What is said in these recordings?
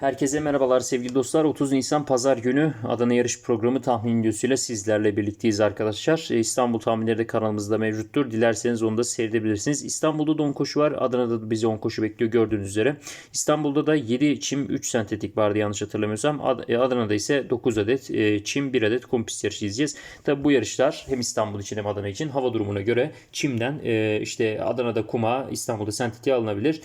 Herkese merhabalar sevgili dostlar. 30 Nisan Pazar günü Adana Yarış Programı tahmin videosuyla sizlerle birlikteyiz arkadaşlar. E, İstanbul tahminleri de kanalımızda mevcuttur. Dilerseniz onu da seyredebilirsiniz. İstanbul'da da 10 koşu var. Adana'da da bizi 10 koşu bekliyor gördüğünüz üzere. İstanbul'da da 7 çim 3 sentetik vardı yanlış hatırlamıyorsam. E, Adana'da ise 9 adet e, çim 1 adet kum pist yarışı izleyeceğiz. Tabi bu yarışlar hem İstanbul için hem Adana için hava durumuna göre çimden işte Adana'da kuma İstanbul'da sentetiğe alınabilir.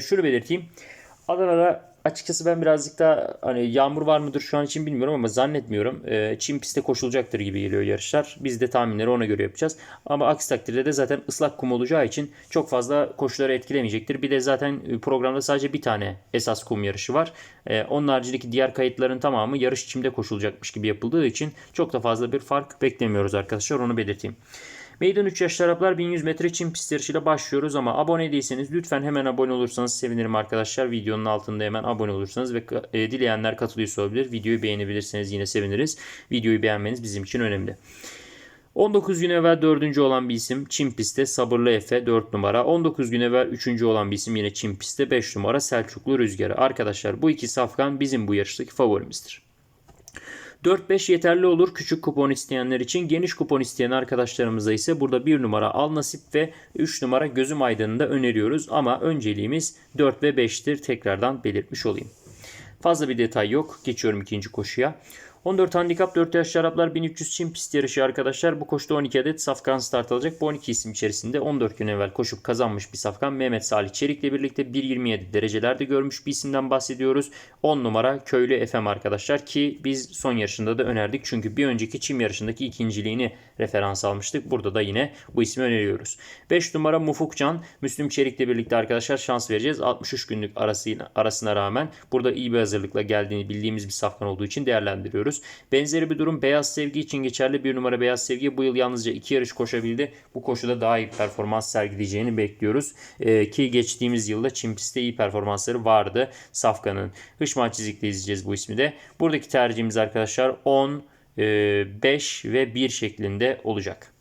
Şunu belirteyim. Adana'da açıkçası ben birazcık da hani yağmur var mıdır şu an için bilmiyorum ama zannetmiyorum. Ee, çim pistte koşulacaktır gibi geliyor yarışlar. Biz de tahminleri ona göre yapacağız. Ama aksi takdirde de zaten ıslak kum olacağı için çok fazla koşuları etkilemeyecektir. Bir de zaten e, programda sadece bir tane esas kum yarışı var. Ee, onun haricindeki diğer kayıtların tamamı yarış çimde koşulacakmış gibi yapıldığı için çok da fazla bir fark beklemiyoruz arkadaşlar. Onu belirteyim. Meydan 3 yaşlı Araplar 1100 metre çim pist yarışıyla başlıyoruz ama abone değilseniz lütfen hemen abone olursanız sevinirim arkadaşlar. Videonun altında hemen abone olursanız ve e, dileyenler katılıyorsa olabilir. Videoyu beğenebilirseniz yine seviniriz. Videoyu beğenmeniz bizim için önemli. 19 gün evvel 4. olan bir isim Çin pistte Sabırlı Efe 4 numara. 19 gün evvel 3. olan bir isim yine Çin pistte 5 numara Selçuklu Rüzgarı. Arkadaşlar bu iki safkan bizim bu yarıştaki favorimizdir. 4-5 yeterli olur küçük kupon isteyenler için. Geniş kupon isteyen arkadaşlarımıza ise burada 1 numara Al Nasip ve 3 numara Gözüm Aydın'ı da öneriyoruz. Ama önceliğimiz 4 ve 5'tir. Tekrardan belirtmiş olayım. Fazla bir detay yok. Geçiyorum ikinci koşuya. 14 handikap 4 yaşlı Araplar 1300 çim pist yarışı arkadaşlar. Bu koşuda 12 adet safkan start alacak. Bu 12 isim içerisinde 14 gün evvel koşup kazanmış bir safkan Mehmet Salih Çelik'le birlikte 1.27 derecelerde görmüş bir isimden bahsediyoruz. 10 numara Köylü FM arkadaşlar ki biz son yarışında da önerdik. Çünkü bir önceki çim yarışındaki ikinciliğini referans almıştık. Burada da yine bu ismi öneriyoruz. 5 numara Mufukcan Müslüm Çelik'le birlikte arkadaşlar şans vereceğiz. 63 günlük arasına, arasına rağmen burada iyi bir hazırlıkla geldiğini bildiğimiz bir safkan olduğu için değerlendiriyoruz. Benzeri bir durum Beyaz Sevgi için geçerli. Bir numara Beyaz Sevgi bu yıl yalnızca iki yarış koşabildi. Bu koşuda daha iyi performans sergileyeceğini bekliyoruz. Ee, ki geçtiğimiz yılda Çin pistte iyi performansları vardı Safkan'ın. Hışman çizikle izleyeceğiz bu ismi de. Buradaki tercihimiz arkadaşlar 10, 5 ve 1 şeklinde olacak.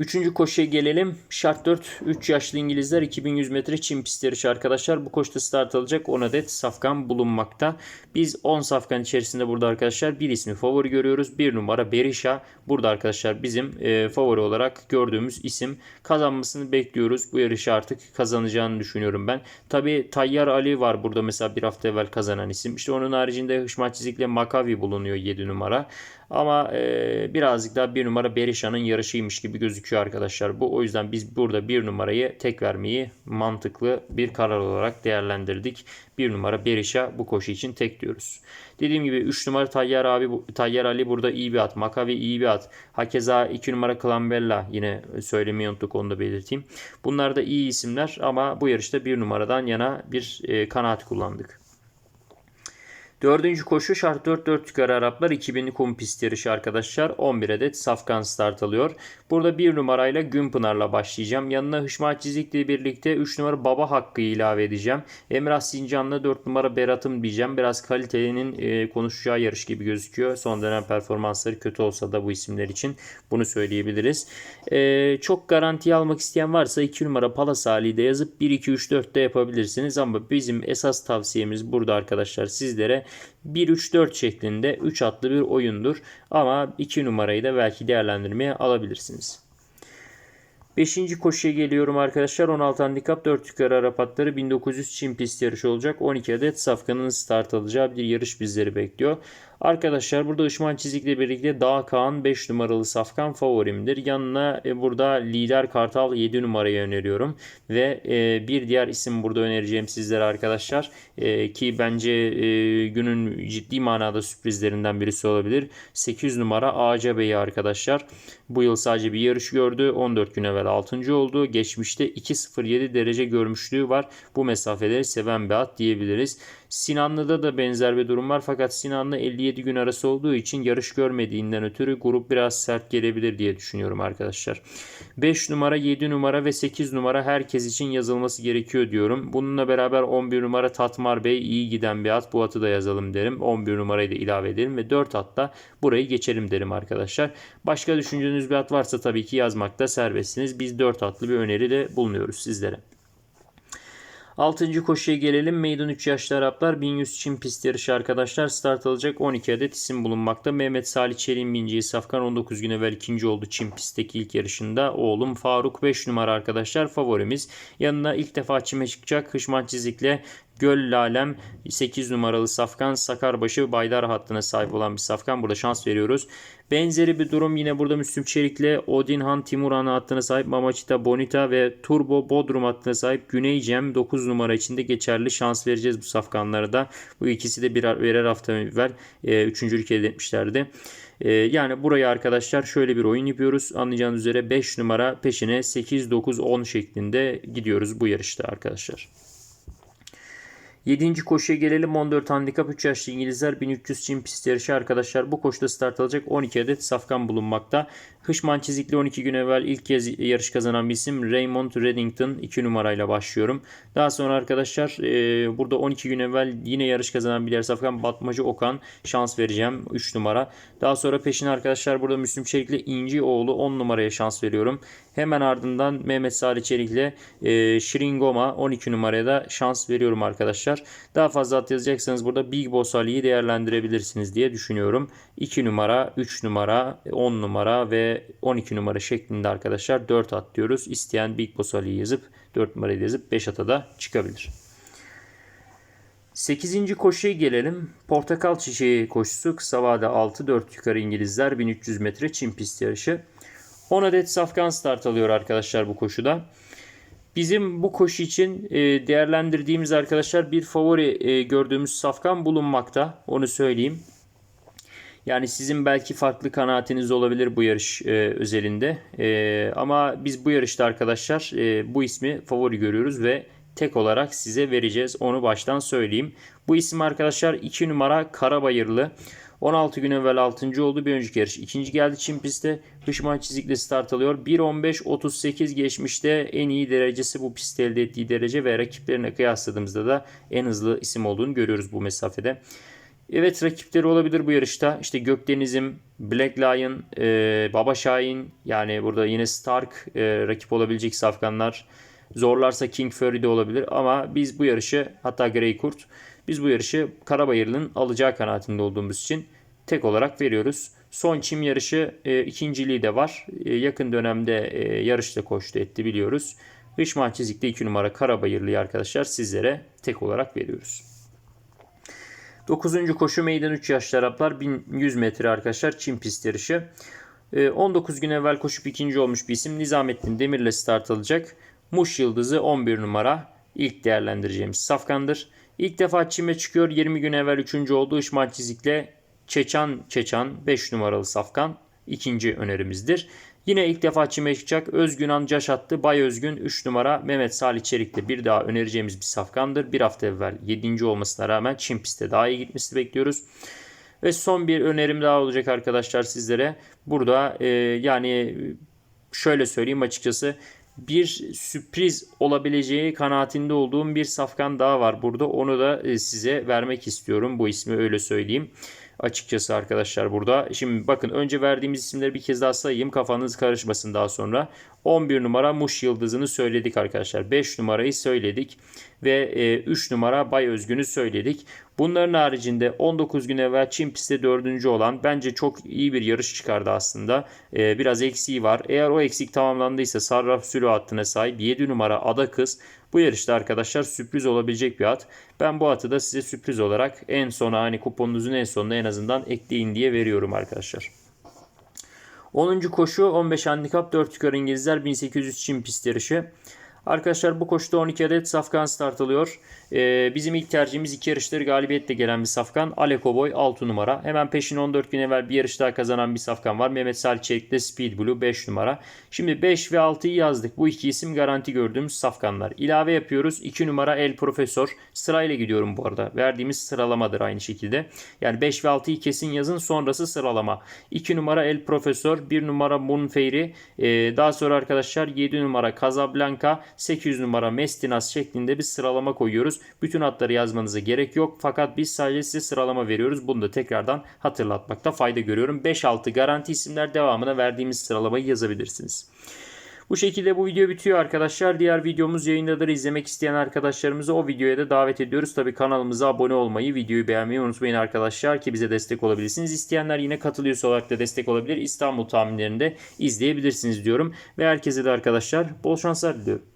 Üçüncü koşuya gelelim. Şart 4 3 yaşlı İngilizler 2100 metre çim pist yarışı arkadaşlar. Bu koşuda start alacak 10 adet safkan bulunmakta. Biz 10 safkan içerisinde burada arkadaşlar bir ismi favori görüyoruz. Bir numara Berisha. Burada arkadaşlar bizim e, favori olarak gördüğümüz isim. Kazanmasını bekliyoruz. Bu yarışı artık kazanacağını düşünüyorum ben. Tabi Tayyar Ali var burada mesela bir hafta evvel kazanan isim. İşte onun haricinde Hışmat Çizik'le Makavi bulunuyor 7 numara. Ama e, birazcık daha bir numara Berisha'nın yarışıymış gibi gözüküyor arkadaşlar. Bu o yüzden biz burada bir numarayı tek vermeyi mantıklı bir karar olarak değerlendirdik. Bir numara Berisha bu koşu için tek diyoruz. Dediğim gibi 3 numara Tayyar abi Tayyar Ali burada iyi bir at. Makavi iyi bir at. Hakeza 2 numara Klambella yine söylemeyi unuttuk onu da belirteyim. Bunlar da iyi isimler ama bu yarışta bir numaradan yana bir e, kanaat kullandık. Dördüncü koşu şart 4-4 çıkar Araplar 2000'li kum pist yarışı arkadaşlar. 11 adet safkan start alıyor. Burada bir numarayla Günpınar'la başlayacağım. Yanına Hışmat Çizik'le birlikte 3 numara Baba Hakkı ilave edeceğim. Emrah Sincan'la 4 numara Berat'ım diyeceğim. Biraz kalitenin e, konuşacağı yarış gibi gözüküyor. Son dönem performansları kötü olsa da bu isimler için bunu söyleyebiliriz. E, çok garanti almak isteyen varsa 2 numara Palas Ali'de yazıp 1-2-3-4'te yapabilirsiniz. Ama bizim esas tavsiyemiz burada arkadaşlar sizlere 1-3-4 şeklinde 3 atlı bir oyundur. Ama 2 numarayı da belki değerlendirmeye alabilirsiniz. 5. koşuya geliyorum arkadaşlar. 16 handikap 4 yukarı Arap atları 1900 Çin pist yarışı olacak. 12 adet safkanın start alacağı bir yarış bizleri bekliyor. Arkadaşlar burada Işman Çizik'le birlikte Dağ Kaan 5 numaralı safkan favorimdir. Yanına e, burada Lider Kartal 7 numarayı öneriyorum. Ve e, bir diğer isim burada önereceğim sizlere arkadaşlar. E, ki bence e, günün ciddi manada sürprizlerinden birisi olabilir. 8 numara Ağaca Bey'i arkadaşlar. Bu yıl sadece bir yarış gördü. 14 gün evvel 6. oldu. Geçmişte 2.07 derece görmüşlüğü var. Bu mesafeleri seven bir at diyebiliriz. Sinanlı'da da benzer bir durum var fakat Sinanlı 57 gün arası olduğu için yarış görmediğinden ötürü grup biraz sert gelebilir diye düşünüyorum arkadaşlar. 5 numara, 7 numara ve 8 numara herkes için yazılması gerekiyor diyorum. Bununla beraber 11 numara Tatmar Bey iyi giden bir at. Bu atı da yazalım derim. 11 numarayı da ilave edelim ve 4 atla burayı geçelim derim arkadaşlar. Başka düşündüğünüz bir at varsa tabii ki yazmakta serbestsiniz. Biz 4 atlı bir öneri de bulunuyoruz sizlere. 6. koşuya gelelim. Meydan 3 yaşlı Araplar 1100 Çin pist yarışı arkadaşlar. Start alacak 12 adet isim bulunmakta. Mehmet Salih Çelik'in bineceği Safkan 19 gün evvel ikinci oldu Çin pistteki ilk yarışında. Oğlum Faruk 5 numara arkadaşlar favorimiz. Yanına ilk defa çime çıkacak Hışman Çizik'le Göl Lalem 8 numaralı Safkan Sakarbaşı Baydar hattına sahip olan bir Safkan. Burada şans veriyoruz. Benzeri bir durum yine burada Müslüm Çelik'le Odinhan Timuran hattına sahip Mamachita Bonita ve Turbo Bodrum hattına sahip Güney Cem 9 numara içinde geçerli şans vereceğiz bu safkanlara da. Bu ikisi de birer, birer hafta evvel e, üçüncülük elde etmişlerdi. E, yani buraya arkadaşlar şöyle bir oyun yapıyoruz. Anlayacağınız üzere 5 numara peşine 8, 9, 10 şeklinde gidiyoruz bu yarışta arkadaşlar. 7. koşuya gelelim. 14 handikap 3 yaşlı İngilizler 1300 Çin pist yarışı arkadaşlar. Bu koşuda start alacak 12 adet safkan bulunmakta. Hışman çizikli 12 gün evvel ilk kez yarış kazanan bir isim Raymond Reddington 2 numarayla başlıyorum. Daha sonra arkadaşlar e, burada 12 gün evvel yine yarış kazanan bir safkan Batmacı Okan şans vereceğim 3 numara. Daha sonra peşine arkadaşlar burada Müslüm Çelikli İnci oğlu 10 numaraya şans veriyorum. Hemen ardından Mehmet Salih Çelik'le e, Şiringoma 12 numaraya da şans veriyorum arkadaşlar. Daha fazla at yazacaksanız burada Big Boss Ali'yi değerlendirebilirsiniz diye düşünüyorum. 2 numara, 3 numara, 10 numara ve 12 numara şeklinde arkadaşlar 4 at diyoruz. İsteyen Big Boss Ali'yi yazıp 4 numarayı yazıp 5 ata da çıkabilir. 8. koşuya gelelim. Portakal çiçeği koşusu kısa vade 6-4 yukarı İngilizler 1300 metre Çin pist yarışı. 10 adet safkan start alıyor arkadaşlar bu koşuda. Bizim bu koşu için e, değerlendirdiğimiz arkadaşlar bir favori e, gördüğümüz safkan bulunmakta. Onu söyleyeyim. Yani sizin belki farklı kanaatiniz olabilir bu yarış e, özelinde. Ama biz bu yarışta arkadaşlar bu ismi favori görüyoruz ve tek olarak size vereceğiz. Onu baştan söyleyeyim. Bu isim arkadaşlar 2 numara Karabayırlı. 16 gün evvel 6. oldu bir önceki yarış. ikinci geldi Çin pistte. Hışman çizikle start alıyor. 1.15.38 geçmişte en iyi derecesi bu pistte elde ettiği derece ve rakiplerine kıyasladığımızda da en hızlı isim olduğunu görüyoruz bu mesafede. Evet rakipleri olabilir bu yarışta. İşte Gökdeniz'im, Black Lion, e, Baba Şahin yani burada yine Stark e, rakip olabilecek safkanlar. Zorlarsa King Fury de olabilir ama biz bu yarışı hatta Grey Kurt biz bu yarışı Karabayırlı'nın alacağı kanaatinde olduğumuz için tek olarak veriyoruz. Son çim yarışı e, ikinciliği de var. E, yakın dönemde e, yarışta koştu etti biliyoruz. Hışman Çizik'te 2 numara Karabayırlı'yı arkadaşlar sizlere tek olarak veriyoruz. 9. koşu meydan 3 yaşlı Araplar 1100 metre arkadaşlar çim pist yarışı. 19 e, gün evvel koşup ikinci olmuş bir isim Nizamettin Demir'le start alacak. Muş Yıldızı 11 numara ilk değerlendireceğimiz safkandır. İlk defa çime çıkıyor. 20 gün evvel 3. oldu. Işmal Çizik'le Çeçan Çeçan 5 numaralı safkan ikinci önerimizdir. Yine ilk defa çime çıkacak Özgün Ancaş attı. Bay Özgün 3 numara Mehmet Salih Çelik'te bir daha önereceğimiz bir safkandır. Bir hafta evvel 7. olmasına rağmen Çin pistte daha iyi gitmesini bekliyoruz. Ve son bir önerim daha olacak arkadaşlar sizlere. Burada e, yani şöyle söyleyeyim açıkçası bir sürpriz olabileceği kanaatinde olduğum bir safkan daha var burada. Onu da e, size vermek istiyorum. Bu ismi öyle söyleyeyim açıkçası arkadaşlar burada. Şimdi bakın önce verdiğimiz isimleri bir kez daha sayayım. Kafanız karışmasın daha sonra. 11 numara Muş Yıldızı'nı söyledik arkadaşlar. 5 numarayı söyledik. Ve 3 e, numara Bay Özgün'ü söyledik. Bunların haricinde 19 gün evvel Çin pistte 4. olan bence çok iyi bir yarış çıkardı aslında. E, biraz eksiği var. Eğer o eksik tamamlandıysa Sarraf Sülü hattına sahip 7 numara Ada Kız bu yarışta arkadaşlar sürpriz olabilecek bir at. Ben bu atı da size sürpriz olarak en sona hani kuponunuzun en sonuna en azından ekleyin diye veriyorum arkadaşlar. 10. koşu 15 handikap 4 yukarı İngilizler 1800 Çin pist yarışı. Arkadaşlar bu koşuda 12 adet safkan start alıyor. Ee, bizim ilk tercihimiz iki yarışları galibiyetle gelen bir safkan. Aleko Boy 6 numara. Hemen peşin 14 gün evvel bir yarış daha kazanan bir safkan var. Mehmet Salih Çelik'te Speed Blue 5 numara. Şimdi 5 ve 6'yı yazdık. Bu iki isim garanti gördüğümüz safkanlar. İlave yapıyoruz. 2 numara El Profesör. Sırayla gidiyorum bu arada. Verdiğimiz sıralamadır aynı şekilde. Yani 5 ve 6'yı kesin yazın. Sonrası sıralama. 2 numara El Profesör. 1 numara Moon Fairy. Ee, daha sonra arkadaşlar 7 numara Casablanca. 800 numara Mestinas şeklinde bir sıralama koyuyoruz. Bütün hatları yazmanıza gerek yok. Fakat biz sadece size sıralama veriyoruz. Bunu da tekrardan hatırlatmakta fayda görüyorum. 5-6 garanti isimler devamına verdiğimiz sıralamayı yazabilirsiniz. Bu şekilde bu video bitiyor arkadaşlar. Diğer videomuz yayındadır. İzlemek isteyen arkadaşlarımızı o videoya da davet ediyoruz. Tabii kanalımıza abone olmayı, videoyu beğenmeyi unutmayın arkadaşlar ki bize destek olabilirsiniz. İsteyenler yine katılıyorsa olarak da destek olabilir. İstanbul tahminlerini de izleyebilirsiniz diyorum. Ve herkese de arkadaşlar bol şanslar diliyorum.